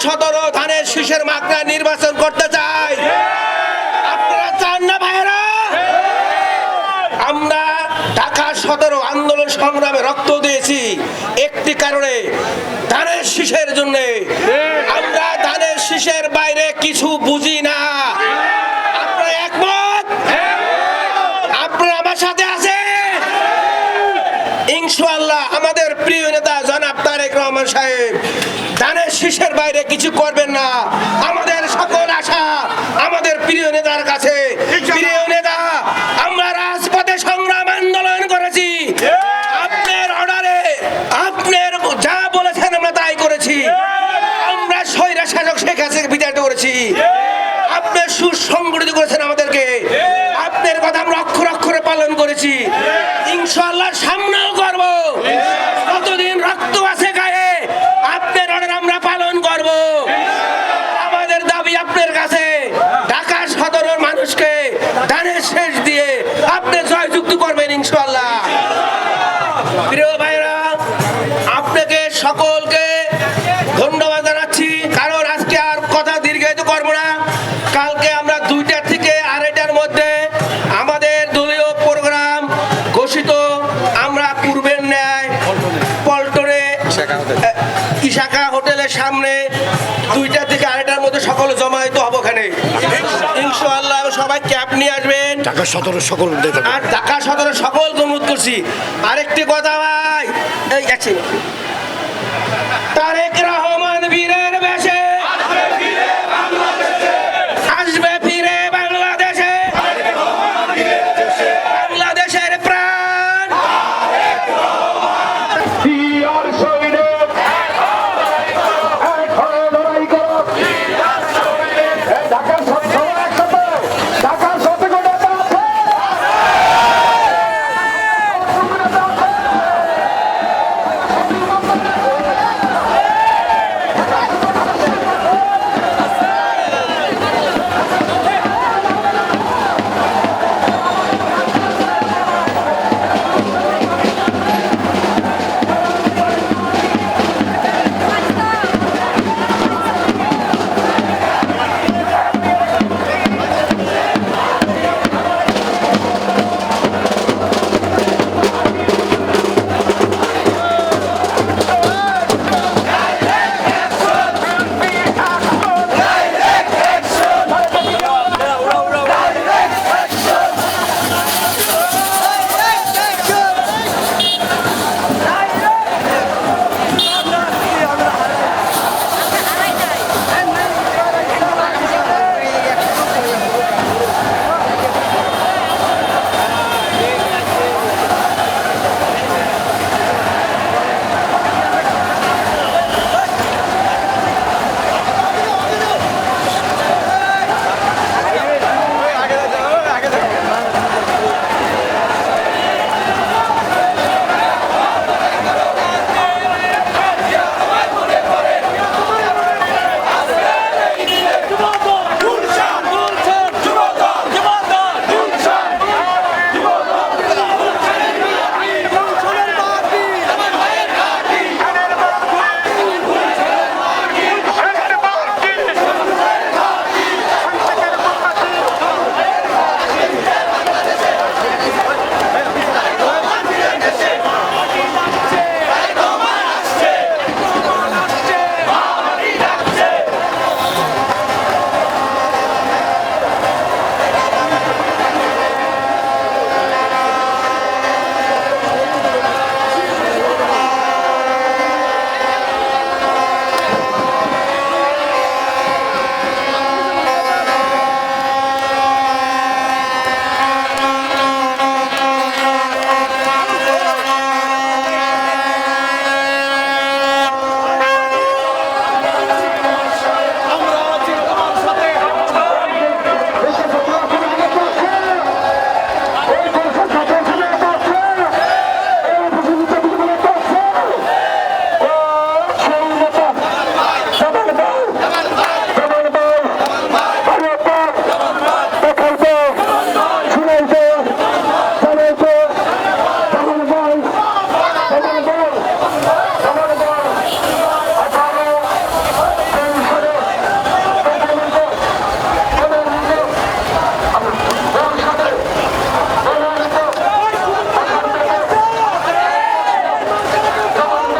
মানুষের মাত্রা নির্বাচন করতে চাই। আপনারা চান না ভাইরা আমরা ঢাকা সতেরো আন্দোলন সংগ্রামে রক্ত দিয়েছি। একটি কারণে ধানের শীষের জন্য। আমরা ধানের শীষের বাইরে কিছু বুঝি না। একমত? আছেন? ইনশাআল্লাহ আমাদের প্রিয় নেতা জনাব তারেক রহমান সাহেব শীষের বাইরে কিছু করবেন না। আমাদের সকল আশা আমাদের প্রিয় নেতার কাছে। প্রিয় নেতা আমরা রাজপথে সংগ্রাম আন্দোলন করেছি। আপনার অর্ডারে আপনার যা বলেছেন আমরা তাই করেছি। আমরা স্বৈরা শাসক শেখ হাসিনাকে বিতাড়িত করেছি। আপনি সুসংগঠিত করেছেন আমাদেরকে। আপনার কথা আমরা অক্ষর অক্ষরে পালন করেছি। সকলকে ধন্যবাদ জানাচ্ছি কারণ আজকে আর কথা দীর্ঘায়িত করব না। কালকে আমরা দুইটা থেকে আড়াইটার মধ্যে আমাদের দলীয় প্রোগ্রাম ঘোষিত। আমরা পূর্বের ন্যায় পল্টনে ইশাকা হোটেলের সামনে দুইটা থেকে আড়াইটার মধ্যে সকল জমায়েত হব ওখানে ইনশাআল্লাহ সবাই ক্যাব নিয়ে আসবেন। ঢাকা সতেরো সকল আর ঢাকা সদরে সকলকে অনুরোধ করছি। আরেকটি কথা ভাই এই এক second। তারেক